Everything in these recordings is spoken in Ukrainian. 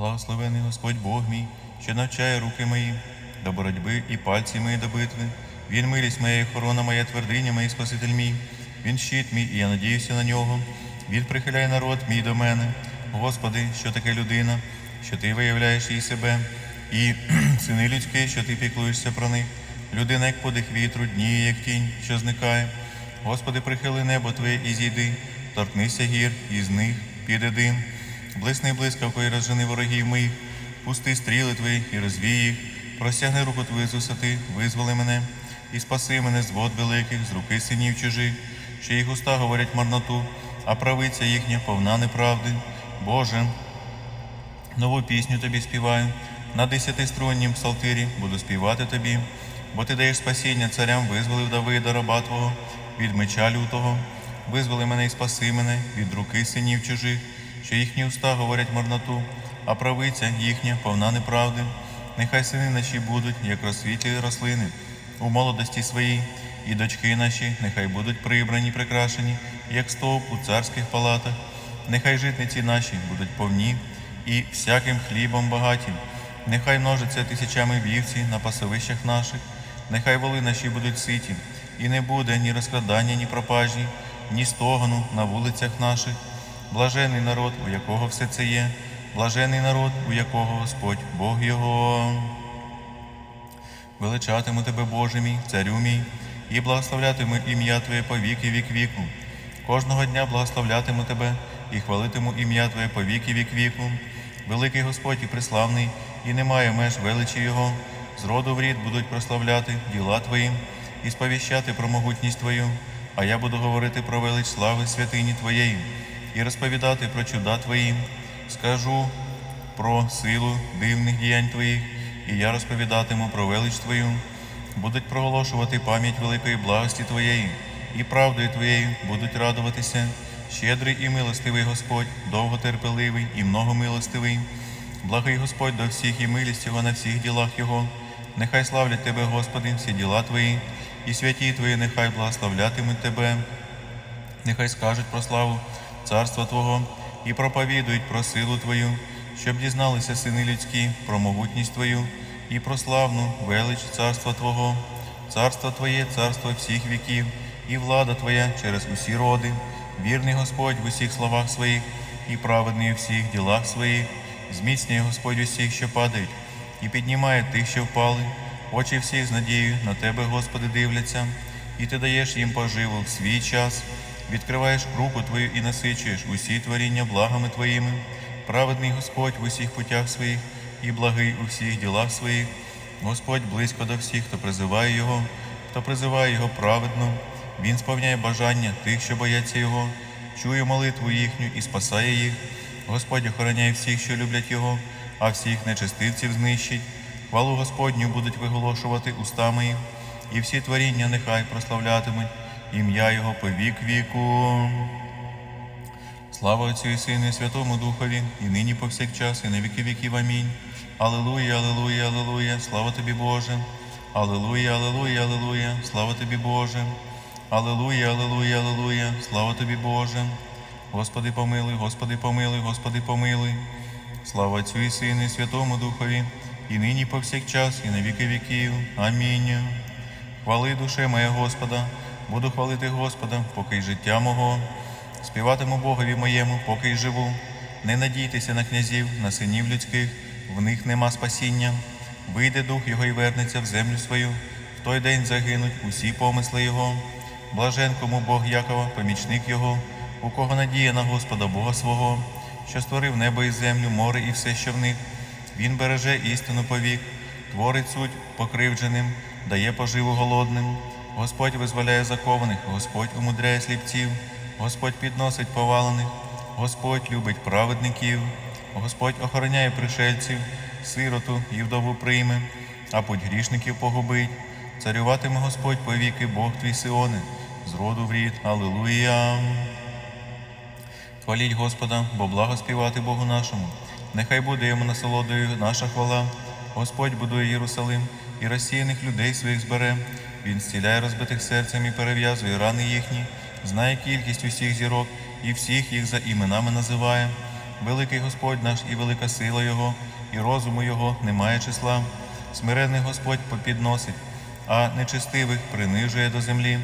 Благословений Господь Бог мій, що навчає руки мої до боротьби і пальці мої до битви. Він милість моя, і охорона моя, твердиня моя, Спаситель мій. Він щит мій, і я надіюся на нього. Він прихиляє народ мій до мене. Господи, що таке людина, що ти виявляєш їй себе, і сини людські, що ти піклуєшся про них. Людина, як подих вітру, дні, як тінь, що зникає. Господи, прихили небо Твоє і зійди, торкнися гір, і з них піде дим. Блисни блискавкою і розжени ворогів моїх, пусти стріли твої і розвій їх, простягни руку твою з висоти, визволи мене, і спаси мене з вод великих, з руки синів чужих, що їх уста говорять марноту, а правиця їхня повна неправди. Боже, нову пісню тобі співаю, на десятиструннім псалтирі буду співати тобі, бо ти даєш спасіння царям, визволив Давида, раба Твого, від меча лютого, визволи мене і спаси мене від руки синів чужих, що їхні уста говорять марноту, а правиця їхня повна неправди. Нехай сини наші будуть, як розсвітлі рослини, у молодості своїй, і дочки наші нехай будуть прибрані, прикрашені, як стовп у царських палатах. Нехай житниці наші будуть повні і всяким хлібом багаті. Нехай множаться тисячами вівці на пасовищах наших, нехай воли наші будуть ситі, і не буде ні розкрадання, ні пропажі, ні стогону на вулицях наших. Блажений народ, у якого все це є, блажений народ, у якого Господь Бог його. Величатиму тебе, Боже мій, царю мій, і благословлятиму ім'я Твоє по віки вік віку. Кожного дня благословлятиму тебе і хвалитиму ім'я Твоє по віки вік віку. Великий Господь і преславний, і немає меж величі Його. З роду в рід будуть прославляти діла Твої і сповіщати про могутність Твою. А я буду говорити про велич слави святині Твоєї і розповідати про чуда Твої. Скажу про силу дивних діянь Твоїх, і я розповідатиму про велич Твою. Будуть проголошувати пам'ять великої благості Твоєї, і правдою Твоєю будуть радуватися. Щедрий і милостивий Господь, довготерпеливий і многомилостивий. Благий Господь до всіх і милість Його на всіх ділах Його. Нехай славлять Тебе, Господи, всі діла Твої, і святі Твої нехай благословлятимуть Тебе. Нехай скажуть про славу царства Твого і проповідують про силу Твою, щоб дізналися сини людські про могутність Твою і про славну велич царства Твого. Царство Твоє, царство всіх віків, і влада Твоя через усі роди. Вірний Господь в усіх словах своїх і праведний у всіх ділах своїх. Зміцнює Господь усіх, що падають, і піднімає тих, що впали. Очі всіх з надією на Тебе, Господи, дивляться, і Ти даєш їм поживу в свій час. Відкриваєш руку Твою і насичуєш усі творіння благами Твоїми. Праведний Господь в усіх путях своїх і благий у всіх ділах своїх. Господь близько до всіх, хто призиває Його, хто призиває Його праведно. Він сповняє бажання тих, що бояться Його, чує молитву їхню і спасає їх. Господь охороняє всіх, що люблять Його, а всіх нечестивців знищить. Хвалу Господню будуть виголошувати устами їх, і всі творіння нехай прославлятимуть ім'я Його по вік віку. Слава Отцю і Сину, і Святому Духові, і нині повсякчас, і на віки віків. Амінь. Алілуя, алілуя, алілуя, слава тобі, Боже. Алілуя, алілуя, алілуя, слава тобі, Боже. Алілуя, алілуя, алілуя, слава тобі, Боже. Господи помилуй, Господи помилуй, Господи помилуй. Слава Отцю і Сину, і Святому Духові, і нині повсякчас, і на віки віків. Амінь. Хвали душе моя Господа, буду хвалити Господа, поки й життя мого. Співатиму Богові моєму, поки й живу. Не надійтеся на князів, на синів людських, в них нема спасіння. Вийде дух його і вернеться в землю свою. В той день загинуть усі помисли Його. Блажен, кому Бог Якова, помічник Його, у кого надія на Господа Бога свого, що створив небо і землю, море і все, що в них. Він береже істину повік, творить суть покривдженим, дає поживу голодним. Господь визволяє закованих, Господь умудряє сліпців, Господь підносить повалених, Господь любить праведників, Господь охороняє пришельців, сироту і вдову прийме, а путь грішників погубить. Царюватиме Господь повіки, Бог твій Сиони, з роду в рід. Аллилуйя. Хваліть Господа, бо благо співати Богу нашому. Нехай буде йому насолодою наша хвала. Господь будує Єрусалим і розсіяних людей своїх збере. Він зціляє розбитих серцем і перев'язує рани їхні, знає кількість усіх зірок і всіх їх за іменами називає. великий Господь наш і велика сила Його, і розуму Його немає числа. Смиренний Господь попідносить, а нечестивих принижує до землі.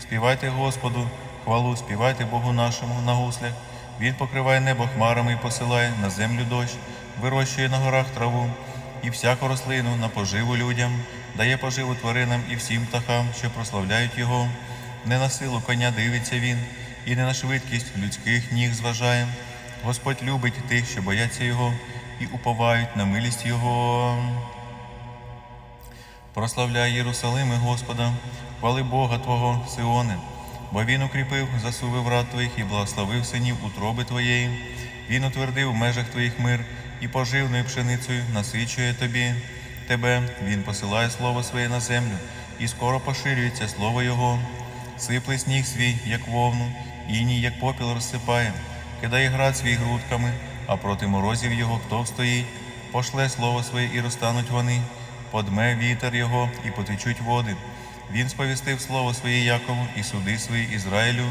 Співайте Господу, хвалу, співайте Богу нашому на гуслях. Він покриває небо хмарами і посилає на землю дощ, вирощує на горах траву і всяку рослину на поживу людям, дає поживу тваринам і всім птахам, що прославляють його. Не на силу коня дивиться він, і не на швидкість людських ніг зважає. Господь любить тих, що бояться Його, і уповають на милість Його. Прославляй Єрусалиме Господа, хвали Бога Твого, Сионе, бо Він укріпив засуви врат Твоїх і благословив синів утроби Твоєї. Він утвердив в межах Твоїх мир і поживною пшеницею насичує Тобі. Тебе Він посилає слово своє на землю, і скоро поширюється слово Його. Сипле сніг свій, як вовну, іній, як попіл розсипає, кидає град свій грудками, а проти морозів його хто встоїть, пошле слово своє і розтануть вони, подме вітер його і потечуть води. Він сповістив слово своє Якову і суди свої Ізраїлю.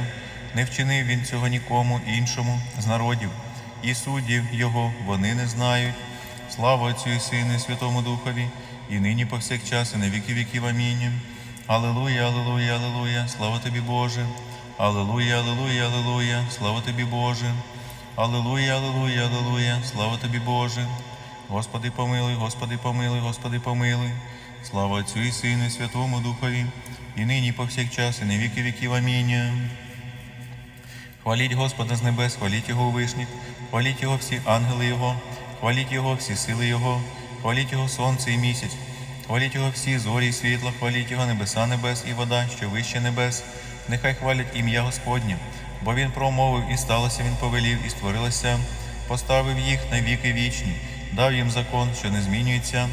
Не вчинив він цього нікому іншому з народів, і суддів його вони не знають. Слава Отцю і Сину і Святому Духові, і нині повсякчас, і на віки віків. Амінь. Аллилуйя, аллилуйя, аллилуйя, слава тобі, Боже. Аллилуйя, аллилуйя, аллилуйя, слава тобі, Боже. Аллилуйя, аллилуйя, аллилуйя, слава тобі, Боже. Господи помилуй, Господи помилуй, Господи помилуй. Слава Отцю і Сину і Святому Духові, і нині повсякчас, і на віки віків. Амінь. Хваліть Господа з небес, хваліть Його у вишніх, хваліть Його всі ангели Його, хваліть Його всі сили Його, хваліть Його сонце і місяць, хваліть Його всі зорі і світла, хваліть Його небеса небес і вода, що вище небес. Нехай хвалять ім'я Господнє, бо Він промовив і сталося, Він повелів, і створилося, поставив їх на віки вічні, дав їм закон, що не змінюється.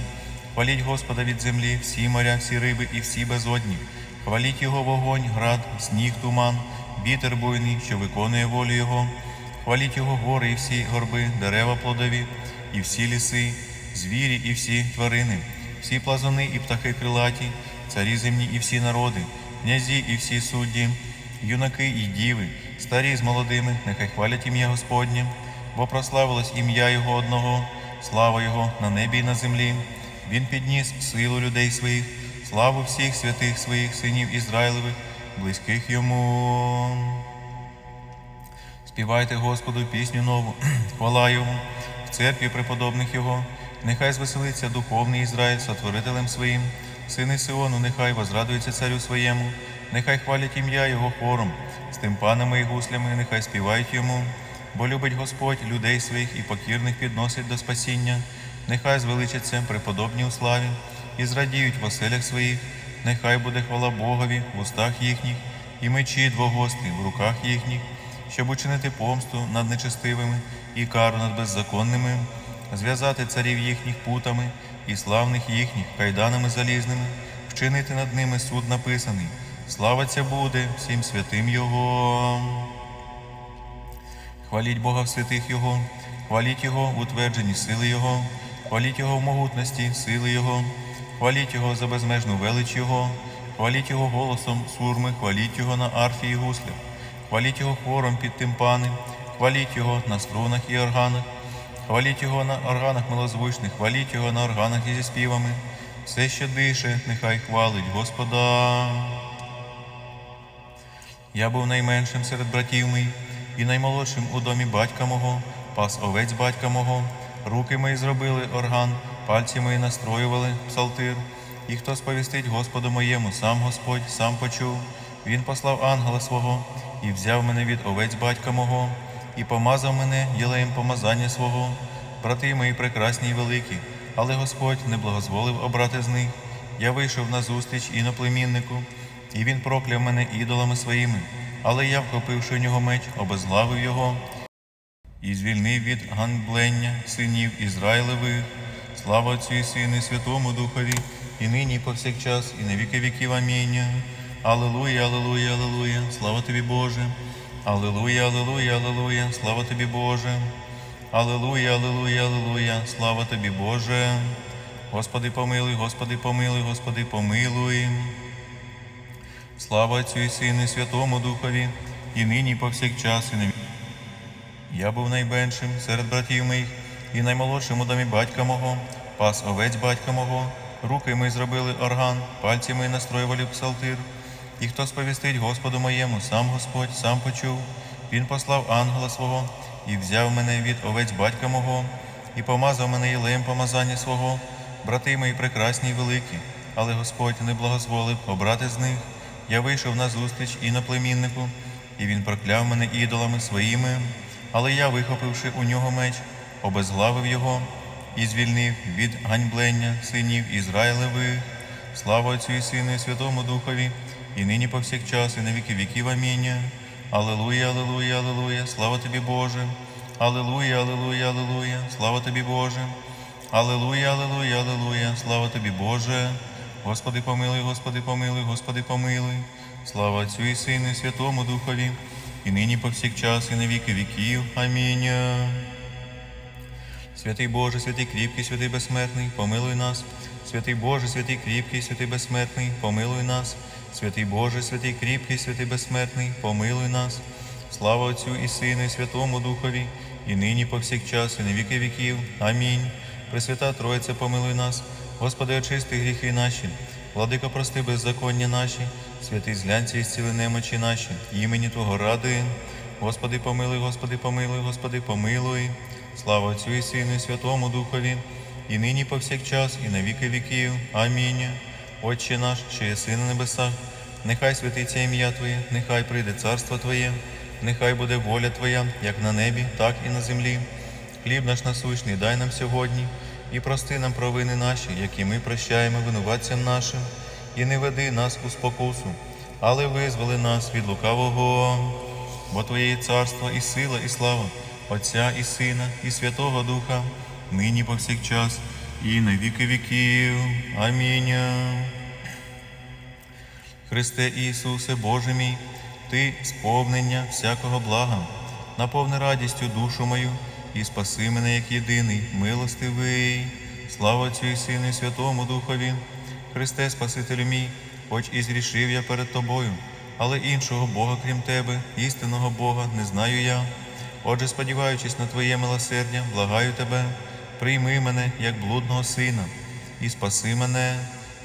Хваліть Господа від землі, всі моря, всі риби і всі безодні. Хваліть Його вогонь, град, сніг, туман, вітер буйний, що виконує волю Його. Хваліть Його гори і всі горби, дерева плодові, і всі ліси, звірі і всі тварини, всі плазуни і птахи крилаті, царі земні і всі народи, князі і всі судді, юнаки і діви, старі з молодими, нехай хвалять ім'я Господнє, бо прославилось ім'я Його одного, слава Його на небі і на землі. Він підніс силу людей своїх, славу всіх святих своїх синів Ізраїлевих, близьких йому. Співайте Господу пісню нову, хвала Йому, в церкві преподобних Його. Нехай звеселиться духовний Ізраїль сотворителем своїм, сини Сиону, нехай возрадується царю своєму, нехай хвалять ім'я Його хором, з тимпанами і гуслями, нехай співають йому, бо любить Господь людей своїх і покірних підносить до спасіння. Нехай звеличаться преподобні у славі і зрадіють в оселях своїх, нехай буде хвала Богові в устах їхніх, і мечі двогости в руках їхніх, щоб учинити помсту над нечестивими і кару над беззаконними, зв'язати царів їхніх путами і славних їхніх кайданами залізними, вчинити над ними суд написаний. Слава ця буде всім святим Його. Хваліть Бога в святих Його, хваліть Його в утвердженні сили Його, хваліть Його в могутності, сили Його, хваліть Його за безмежну велич Його, хваліть Його голосом сурми, хваліть Його на арфі і гуслях, хваліть Його хвором під тимпани, хваліть Його на струнах і органах, хваліть Його на органах милозвучних, хваліть Його на органах і зі співами. Все, що дише, нехай хвалить Господа. Я був найменшим серед братів моїх і наймолодшим у домі батька мого, пас овець батька мого. Руки мої зробили орган, пальці мої настроювали псалтир. І хто сповістить Господу моєму, сам Господь, сам почув. Він послав ангела свого і взяв мене від овець батька мого, і помазав мене єлеєм помазання свого. Брати мої прекрасні й великі, але Господь не благозволив обрати з них. Я вийшов на зустріч іноплеміннику, і він прокляв мене ідолами своїми. Але я, вхопивши у нього меч, обезглавив його і звільнив від ганблення синів Ізраїлевих. Слава Отцю і Сину і Святому Духові, і нині, і повсякчас, і на віки віків. Амінь. Аллилуйя, аллилуйя, аллилуйя, слава тобі, Боже. Аллилуйя, аллилуйя, аллилуйя, слава тобі, Боже. Аллилуйя, аллилуйя, аллилуйя, слава тобі, Боже. Господи, помилуй, Господи, помилуй, Господи, помилуй. Слава Отцю і Сину і Святому Духові, і нині, повсякчас, і на Я був найменшим серед братів моїх і наймолодшим у домі батька мого, пас овець батька мого, руки ми зробили орган, пальці ми настроювали псалтир. І хто сповістить Господу моєму, сам Господь, сам почув. Він послав ангела свого і взяв мене від овець батька мого, і помазав мене єлеєм помазання свого, брати мої прекрасні й великі, але Господь не благозволив обрати з них. Я вийшов на зустріч іноплеміннику, і він прокляв мене ідолами своїми, але я, вихопивши у нього меч, обезглавив його і звільнив від ганьблення синів Ізраїлевих. Слава Отцю і Сину і Святому Духові, і нині повсякчас, і на віки віків. Аміння. Аллилуйя, аллилуйя, аллилуйя, слава тобі, Боже. Аллилуйя, аллилуйя, аллилуйя, слава тобі, Боже. Аллилуйя, аллилуйя, аллилуйя, слава тобі, Боже. Господи помилуй, Господи помилуй, Господи помилуй. Слава Отцю і Сину і Святому Духові, і нині повсякчас, і на віки віків. Амінь. Святий Боже, святий кріпкий, святий безсмертний, помилуй нас. Святий Боже, святий кріпкий, святий безсмертний, помилуй нас. Святий Боже, святий кріпкий, святий безсмертний, помилуй нас. Слава Отцю і Сину, і Святому Духові, і нині повсякчас, і на віки віків. Амінь. Пресвята Троїця, помилуй нас. Господи, очисти гріхи наші, владико, прости беззаконня наші, святий зглянці і зціли немочі наші, імені Твого ради. Господи, помилуй, Господи, помилуй, Господи, помилуй. Слава Отцю і Сину, і Святому Духові, і нині повсякчас, і на віки віків. Амінь. Отче наш, що єси на небесах, нехай святиться ім'я Твоє, нехай прийде царство Твоє, нехай буде воля Твоя, як на небі, так і на землі. Хліб наш насущний дай нам сьогодні, і прости нам провини наші, які ми прощаємо винуватцям нашим, і не веди нас у спокусу, але визволи нас від лукавого. Бо Твоє є царство і сила, і слава, Отця і Сина, і Святого Духа, нині повсякчас, і на віки віків. Амінь. Христе Ісусе, Боже мій, Ти сповнення всякого блага, наповни радістю душу мою і спаси мене як єдиний, милостивий. Слава і Сину, і Святому Духові. Христе, Спасителю мій, хоч і зрішив я перед Тобою, але іншого Бога, крім Тебе, істинного Бога, не знаю я. Отже, сподіваючись на Твоє милосердя, благаю Тебе, прийми мене як блудного сина, і спаси мене,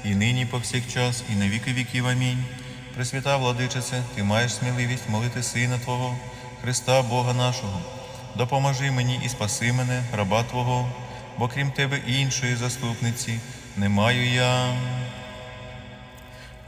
і нині, і повсякчас, і на віки віків. Амінь. Пресвята, владичице, ти маєш сміливість молити Сина Твого, Христа Бога нашого. Допоможи мені і спаси мене, раба Твого, бо крім Тебе іншої заступниці не маю я.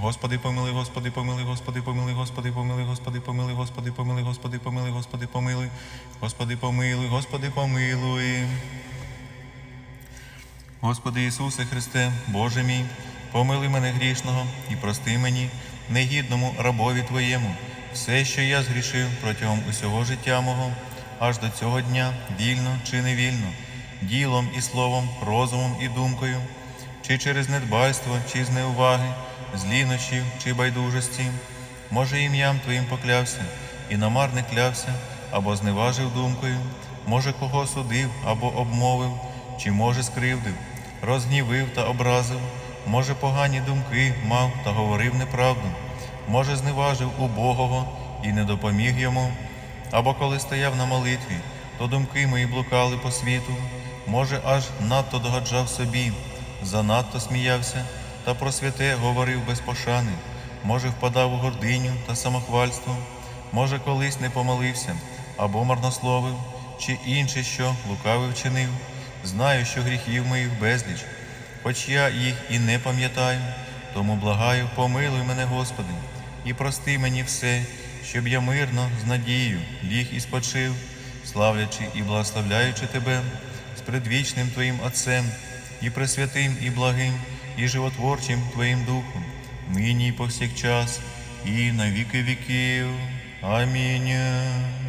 Господи, помилуй, Господи, помилуй, Господи, помилуй, Господи, помилуй, Господи, помилуй, Господи, помилуй, Господи, помилуй, Господи, помилуй, Господи, помилуй, Господи, помилуй. Господи Ісусе Христе, Боже мій, помилуй мене грішного і прости мені, негідному рабові Твоєму, все, що я згрішив протягом усього життя мого, аж до цього дня, вільно чи невільно, ділом і словом, розумом і думкою, чи через недбальство, чи з неуваги, з лінощів чи байдужості, може ім'ям Твоїм поклявся, і намарне клявся, або зневажив думкою, може кого судив або обмовив, чи може скривдив, розгнівив та образив, може погані думки мав та говорив неправду, може зневажив убогого і не допоміг йому, або коли стояв на молитві, то думки мої блукали по світу, може, аж надто догаджав собі, занадто сміявся та про святе говорив без пошани, може, впадав у гординю та самохвальство, може, колись не помолився або марнословив, чи інше, що лукавий вчинив. Знаю, що гріхів моїх безліч, хоч я їх і не пам'ятаю, тому благаю, помилуй мене, Господи, і прости мені все, щоб я мирно з надією ліг і спочив, славлячи і благословляючи Тебе з предвічним Твоїм Отцем, і пресвятим, і благим, и животворчим Твоим Духом, ныне и повсех час, и на веки веков. Аминь.